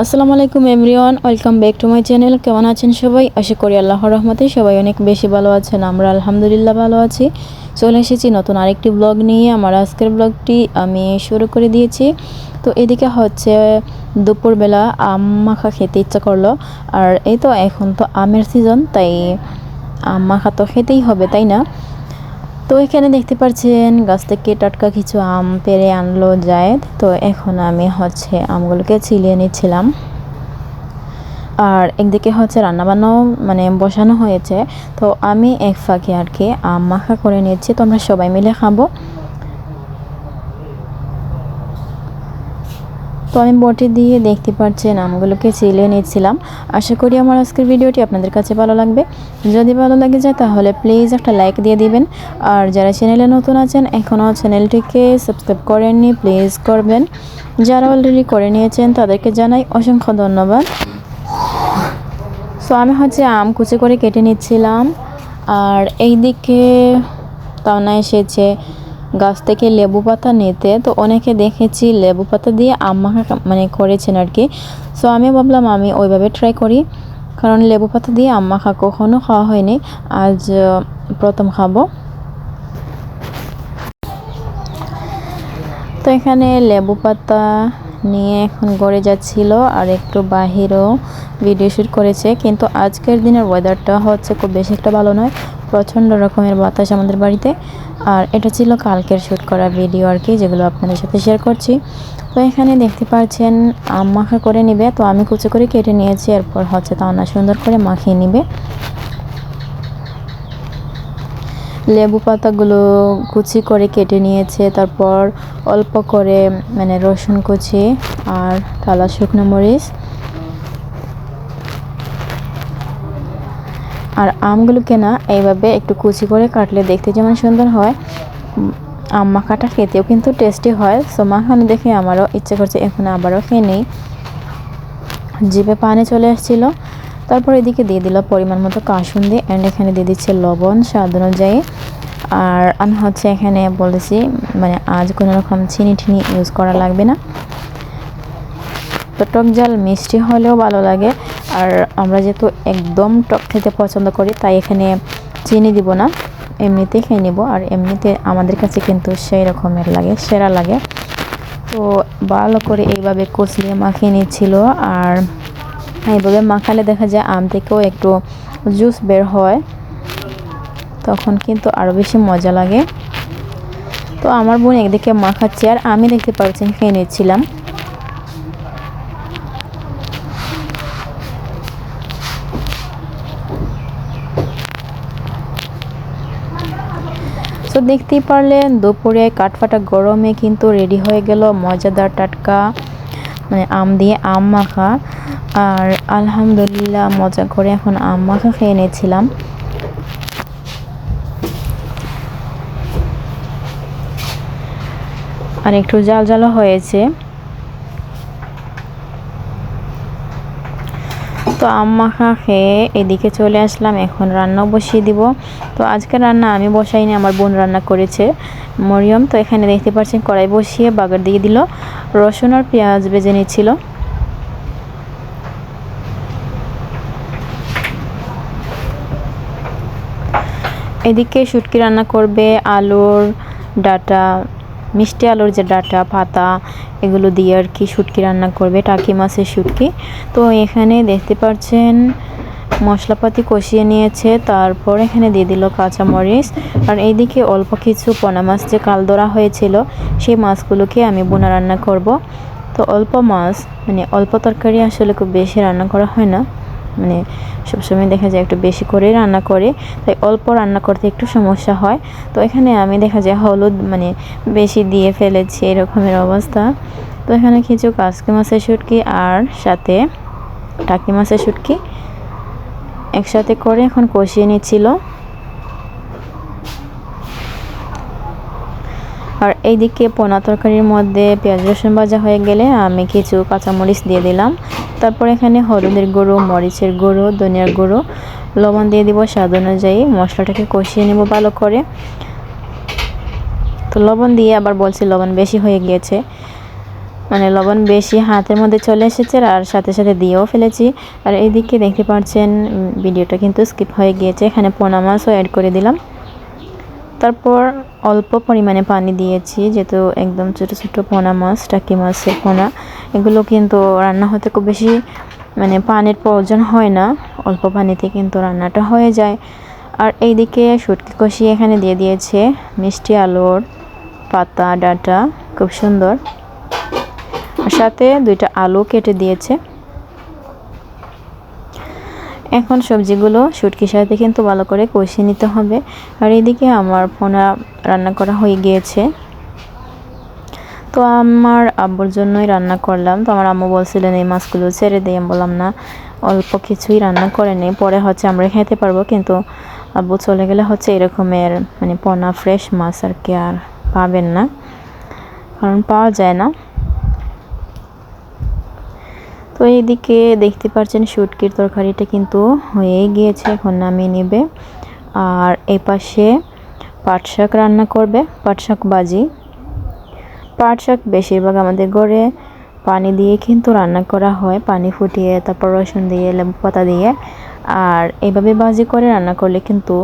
আসসালামু আলাইকুম everyone, welcome back to my channel. কেমন আছেন সবাই? আশা করি আল্লাহর রহমতে সবাই অনেক বেশি ভালো আছেন। আমরা আলহামদুলিল্লাহ ভালো আছি। চলে এসেছি নতুন আরেকটি ব্লগ নিয়ে। আমার আজকের ব্লগটি আমি শুরু করে দিয়েছি। তো এদিকে হচ্ছে দুপুরবেলা আম মাখা খেতে ইচ্ছা করল। আর এই তো এখন তো আমের সিজন তাই আম মাখা তো খেতেই হবে, তাই না? তো এখানে দেখতে পাচ্ছেন গাছ থেকে টাটকা কিছু আম পেরে আনলো যায় তো এখন আমি হচ্ছে আমগুলোকে ছিলিয়ে নিচ্ছিলাম। আর একদিকে হচ্ছে রান্নাবান্নাও মানে বসানো হয়েছে। তো আমি এক ফাঁকে আর কি আম মাখা করে নিচ্ছি। তো আমরা সবাই মিলে খাব। তো আমি বটি দিয়ে দেখতে পাচ্ছেন আমগুলোকে চিলিয়ে নিচ্ছিলাম। আশা করি আমার আজকের ভিডিওটি আপনাদের কাছে ভালো লাগবে। যদি ভালো লাগে যায় তাহলে প্লিজ একটা লাইক দিয়ে দিবেন। আর যারা চ্যানেলে নতুন আছেন, এখনও চ্যানেলটিকে সাবস্ক্রাইব করেননি, প্লিজ করবেন। যারা অলরেডি করে নিয়েছেন, তাদেরকে জানাই অসংখ্য ধন্যবাদ। সো আমি হচ্ছে আম কুচি করে কেটে নিচ্ছিলাম। আর এই দিকে তাও না এসেছে। গাছ থেকে লেবু পাতা নিতে, তো অনেকে দেখেছি লেবু পাতা দিয়ে আম মাখা মানে করেছেন আর কি। সো আমি ভাবলাম আমি ওইভাবে ট্রাই করি। কারণ লেবু পাতা দিয়ে আম মাখা কখনো খাওয়া হয়নি। আজ প্রথম খাব। তো এখানে লেবু পাতা নিয়ে এখন গড়ে যাচ্ছিল আর একটু বাহিরও ভিডিও শ্যুট করেছে। কিন্তু আজকের দিনের ওয়েদারটা হচ্ছে খুব বেশি একটা ভালো নয়। প্রচণ্ড রকমের বাতাস আমাদের বাড়িতে। আর এটা ছিল কালকের শ্যুট করা ভিডিও আর কি, যেগুলো আপনাদের সাথে শেয়ার করছি। তো এখানে দেখতে পাচ্ছেন, আম মাখা করে নিবে। তো আমি কুচি করে কেটে নিয়েছি, এরপর হচ্ছে তাওনা সুন্দর করে মাখিয়ে নিবে। লেবু পাতাগুলো কুচি করে কেটে নিয়েছে, তারপর অল্প করে মানে রসুন কুচি আর তালা শুকনো মরিচ। আর আমগুলোকে না এইভাবে একটু কুচি করে কাটলে দেখতে যেমন সুন্দর হয়। আম মাখাটা খেতেও কিন্তু টেস্টি হয়। সো মাখানো দেখে আমারও ইচ্ছে করছে, এখন আবারও খেয়ে নেই। জিভে পানি চলে আসছিল। তারপর এদিকে দিয়ে দিল পরিমাণ মতো কাসুন্দি অ্যান্ড এখানে দিয়ে দিচ্ছে লবণ, স্বাদ অনুযায়ী। আর আমি হচ্ছে এখানে বলেছি মানে আজ কোনো রকম চিনি ঠিনি ইউজ করা লাগবে না। তো টক জাল মিষ্টি হলেও ভালো লাগে। আর আমরা যেহেতু একদম টক খেতে পছন্দ করি, তাই এখানে চিনি দিব না। এমনিতে খেয়ে নেব, আর এমনিতে আমাদের কাছে কিন্তু সেই রকমের লাগে, সেরা লাগে। তো ভালো করে এইভাবে কচলিয়ে মাখিয়ে নিচ্ছিল, আর এইভাবে মাখালে দেখা যায় আম থেকেও একটু জুস বের হয়, তখন কিন্তু আরও বেশি মজা লাগে। তো আমার বোন একদিকে মাখাচ্ছে, আর আমি দেখতে পাচ্ছেন খেয়ে নিচ্ছিলাম। তো দেখতেই পারলেন, দুপুরে কাঠফাটা গরমে কিন্তু রেডি হয়ে গেল মজাদার টাটকা মানে আম দিয়ে আম মাখা। আর আলহামদুলিল্লাহ মজা করে এখন আম মাখা খেয়ে নিয়েছিলাম। আর একটু জাল জালও হয়েছে। তো মাখা খেয়ে এদিকে চলে আসলাম, এখন রান্নাও বসিয়ে দিব। তো আজকে রান্না আমি বসাইনি, আমার বোন রান্না করেছে। মরিয়ম তো এখানে দেখতে পাচ্ছেন কড়াই বসিয়ে বাগার দিয়ে দিল। রসুন আর পেঁয়াজ বেজে নিচ্ছিল। এদিকে শুটকি রান্না করবে, আলুর ডাটা মিষ্টি আলুর যে ডাটা, পাতা, এগুলো দিয়ে আর কি শুটকি রান্না করবে, টাকি মাছের শুটকি। তো এখানে দেখতে পাচ্ছেন, মশলাপাতি কষিয়ে নিয়েছে, তারপর এখানে দিয়ে দিল কাঁচামরিচ। আর এইদিকে অল্প কিছু পোনা মাছ যে কাল ধরা হয়েছিল, সেই মাছগুলোকে আমি বোনা রান্না করব। তো অল্প মাছ মানে অল্প তরকারি আসলে খুব বেশি রান্না করা হয় না। মানে সবসময় দেখা যায় একটু বেশি করে রান্না করে, তাই অল্প রান্না করতে একটু সমস্যা হয়। তো এখানে আমি দেখা যায় হলুদ মানে বেশি দিয়ে ফেলেছি, এরকমের অবস্থা। তো এখানে কিছু কাসকি মাছের শুটকি আর সাথে টাকি মাছের শুটকি একসাথে করে এখন কষিয়ে নিচ্ছিল। আর এইদিকে পোনা তরকারির মধ্যে পেঁয়াজ রসুন ভাজা হয়ে গেলে আমি কিছু কাঁচামরিচ দিয়ে দিলাম। তারপর এখানে হলুদের গুঁড়ো, মরিচের গুঁড়ো, ধনিয়ার গুঁড়ো, লবণ দিয়ে দিব স্বাদ অনুযায়ী। মশলাটাকে কষিয়ে নেব ভালো করে। তো লবণ দিয়ে আবার বলছি লবণ বেশি হয়ে গিয়েছে। মানে লবণ বেশি হাতের মধ্যে চলে এসেছে আর সাথে সাথে দিয়েও ফেলেছি। আর এইদিকে দেখতে পাচ্ছেন ভিডিওটা কিন্তু স্কিপ হয়ে গিয়েছে। এখানে পোনা মাছও অ্যাড করে দিলাম। তারপর অল্প পরিমাণে পানি দিয়েছি, যেহেতু একদম ছোটো ছোটো পোনা মাছ, টাকি মাছের পোনা, এগুলো কিন্তু রান্না হতে খুব বেশি মানে পানির প্রয়োজন হয় না, অল্প পানিতে কিন্তু রান্নাটা হয়ে যায়। আর এইদিকে শুটকি কষি এখানে দিয়ে দিয়েছে মিষ্টি আলুর পাতা, ডাটা, খুব সুন্দর। সাথে দুইটা আলু কেটে দিয়েছে। এখন সবজিগুলো শুটকির সাথে কিন্তু ভালো করে কষিয়ে নিতে হবে। আর এদিকে আমার পোনা রান্না করা হয়ে গিয়েছে। তো আমার আব্বুর জন্যই রান্না করলাম। তো আমার আম্মু বলছিলেন এই মাছগুলো ছেড়ে দিয়ে বললাম, না, অল্প কিছুই রান্না করে নেই পরে হচ্ছে আমরা খেতে পারব। কিন্তু আব্বু চলে গেলে হচ্ছে এরকমের মানে পোনা ফ্রেশ মাছ আর কি আর পাবেন না। কারণ পাওয়া যায় না। তো এইদিকে দেখতে পাচ্ছেন শুটকির তরকারিটা কিন্তু হয়ে গিয়েছে, এখন নামিয়ে নেবে। আর এই পাশে পাট শাক রান্না করবে, পাট শাক বাজি পাট শাক বেশিরভাগ আমাদের ঘরে পানি দিয়ে কিন্তু রান্না করা হয়, পানি ফুটিয়ে তারপর রসুন দিয়ে, লেবু পাতা দিয়ে। আর এইভাবে বাজি করে রান্না করলে কিন্তু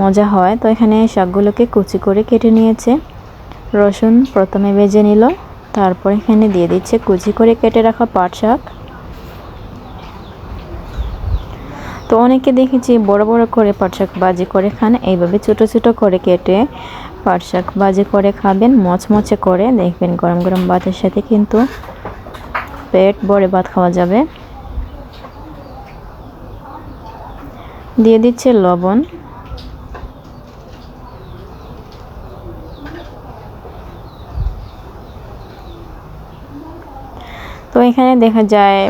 মজা হয়। তো এখানে শাকগুলোকে কুচি করে কেটে নিয়েছে। রসুন প্রথমে ভেজে নিল। তারপর এখানে দিয়ে দিচ্ছে কুচি করে কেটে রাখা পাট শাক। তো অনেকে দেখেছি বড় বড় করে পাট শাক বাজি করে খান, এইভাবে ছোট ছোট করে কেটে পাট শাক বাজি করে খাবেন, মচমচে করে। দেখবেন গরম গরম ভাতের সাথে কিন্তু পেট ভরে ভাত খাওয়া যাবে। দিয়ে দিচ্ছে লবণ। এখানে দেখা যায়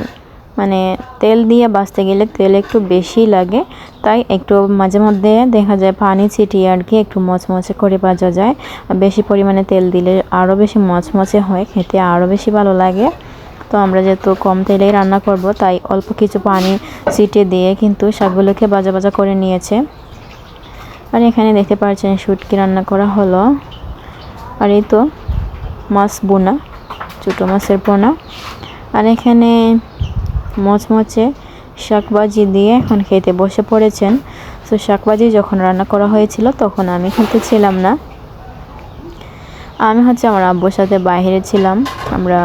মানে তেল দিয়ে বাঁচতে গেলে তেল একটু বেশি লাগে। তাই একটু মাঝে মধ্যে দেখা যায় পানি ছিটিয়ে আর কি একটু মচমচে করে বাজা যায়। আর বেশি পরিমাণে তেল দিলে আরও বেশি মচমচে হয়, খেতে আরও বেশি ভালো লাগে। তো আমরা যেহেতু কম তেলেই রান্না করব, তাই অল্প কিছু পানি ছিটিয়ে দিয়ে কিন্তু শাকগুলোকে বাজা বাজা করে নিয়েছে। আর এখানে দেখতে পাচ্ছেন শুটকি রান্না করা হলো। আর এই তো মাছ বোনা, ছোটো মাছের পোনা আর এখানে মচমচে শাকবাজি দিয়ে এখন খেতে বসে পড়েছেন। তো শাকবাজি যখন রান্না করা হয়েছিল তখন আমি খেতে ছিলাম না। আমি হচ্ছে আমার আব্বুর সাথে বাইরে ছিলাম। আমরা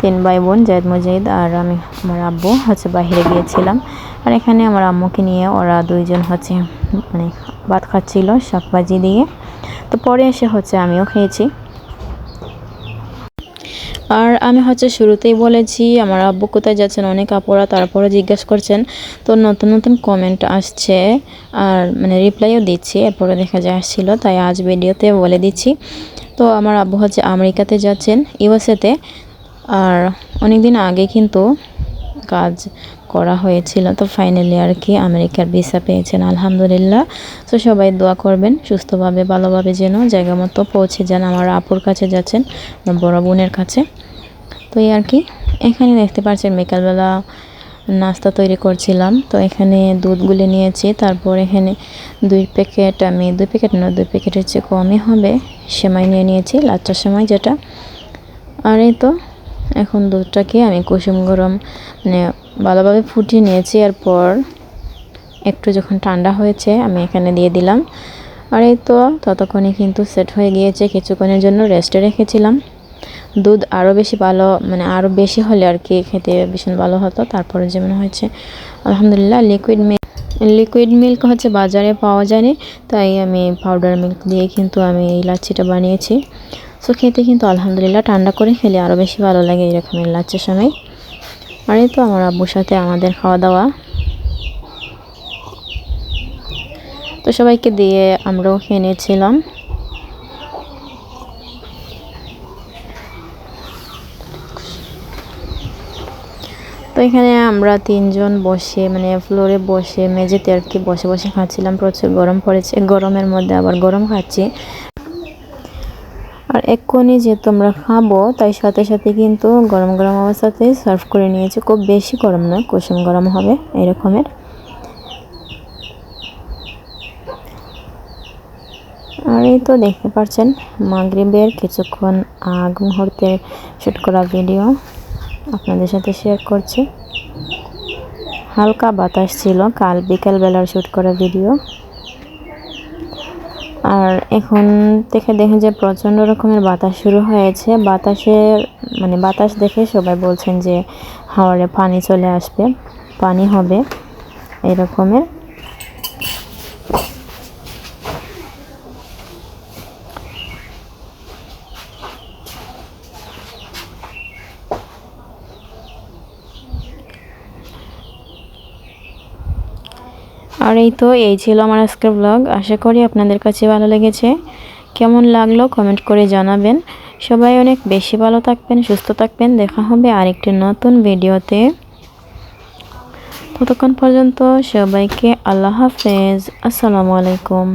তিন ভাই বোন, জায়দ মুজাহিদ আর আমি, আমার আব্বু হচ্ছে বাইরে গিয়েছিলাম। আর এখানে আমার আম্মুকে নিয়ে ওরা দুইজন হচ্ছে মানে ভাত খাচ্ছিল শাকবাজি দিয়ে। তো পরে এসে হচ্ছে আমিও খেয়েছি। আর আমি হচ্ছে শুরুতেই বলেছি, আমার আব্বু কোথায় যাচ্ছেন, অনেক আপুরা তারপরে জিজ্ঞাসা করছেন। তো নতুন নতুন কমেন্ট আসছে আর মানে রিপ্লাইও দিচ্ছি, এরপরে দেখা যায় আসছিল, তাই আজ ভিডিওতে বলে দিচ্ছি। তো আমার আব্বু হচ্ছে আমেরিকাতে যাচ্ছেন ইউএসএতে আর অনেক দিন আগে কিন্তু কাজ করা হয়েছিল। তো ফাইনালি আর কি আমেরিকার ভিসা পেয়েছেন, আলহামদুলিল্লাহ। তো সবাই দোয়া করবেন, সুস্থভাবে, ভালোভাবে যেন জায়গা মতো পৌঁছে যান আমার আপুর কাছে যাচ্ছেন বড় বোনের কাছে। তো এই আর কি, এখানে দেখতে পাচ্ছেন বিকালবেলা নাস্তা তৈরি করছিলাম। তো এখানে দুধ গুলে নিয়েছি, তারপর এখানে দুই প্যাকেট, আমি দুই প্যাকেট না, দুই প্যাকেটের চেয়ে কমই হবে, সেমাই নিয়ে নিয়েছি, লাচ্চার সেমাই যেটা। আর এই তো এখন দুধটাকে আমি কুসুম গরম মানে ভালোভাবে ফুটিয়ে নিয়েছি। এরপর একটু যখন ঠান্ডা হয়েছে, আমি এখানে দিয়ে দিলাম। আর এই তো ততক্ষণে কিন্তু সেট হয়ে গিয়েছে। কিছুক্ষণের জন্য রেস্টে রেখেছিলাম। দুধ আরও বেশি ভালো মানে আরও বেশি হলে আর কি খেতে ভীষণ ভালো হতো। তারপরে যেমন হয়েছে, আলহামদুলিল্লাহ লিকুইড মিল্ক লিকুইড মিল্ক হচ্ছে বাজারে পাওয়া যায়নি। তাই আমি পাউডার মিল্ক দিয়ে কিন্তু আমি এই বানিয়েছি। সো খেতে কিন্তু আলহামদুলিল্লাহ ঠান্ডা করে খেলে আরও বেশি ভালো লাগে এরকমের লাচ্চার সময়। আর এই তো আমার আব্বুর সাথে আমাদের খাওয়া দাওয়া। তো সবাইকে দিয়ে আমরাও খেয়ে নিয়েছিলাম। তো এখানে আমরা তিনজন বসে মানে ফ্লোরে বসে, মেঝেতে আর কি বসে বসে খাচ্ছিলাম। প্রচুর গরম পড়েছে, গরমের মধ্যে আবার গরম খাচ্ছি। আর এক্ষুনি যে আমরা খাব, তাই সাথে সাথে কিন্তু গরম গরম অবস্থাতে সার্ভ করে নিয়েছি। খুব বেশি গরম নয়, কুসুম গরম হবে এরকমের আর এই তো দেখতে পাচ্ছেন, মাগরিবের কিছুক্ষণ আগ মুহূর্তে শ্যুট করা ভিডিও আপনাদের সাথে শেয়ার করছি। হালকা বাতাস ছিল, কাল বিকেল বেলার শ্যুট করা ভিডিও। আর এখন থেকে দেখেন যে প্রচণ্ড রকমের বাতাস শুরু হয়েছে। বাতাসে মানে বাতাস দেখে সবাই বলছেন যে হাওয়ারে পানি চলে আসবে, পানি হবে, এরকমের। আর এই তো, এই ছিল আমার আজকের ব্লগ আশা করি আপনাদের কাছে ভালো লেগেছে। কেমন লাগল কমেন্ট করে জানাবেন। সবাই অনেক বেশি ভালো থাকবেন, সুস্থ থাকবেন। দেখা হবে আরেকটি নতুন ভিডিওতে। ততক্ষণ পর্যন্ত সবাইকে আল্লাহ হাফেজ। আসসালামু আলাইকুম।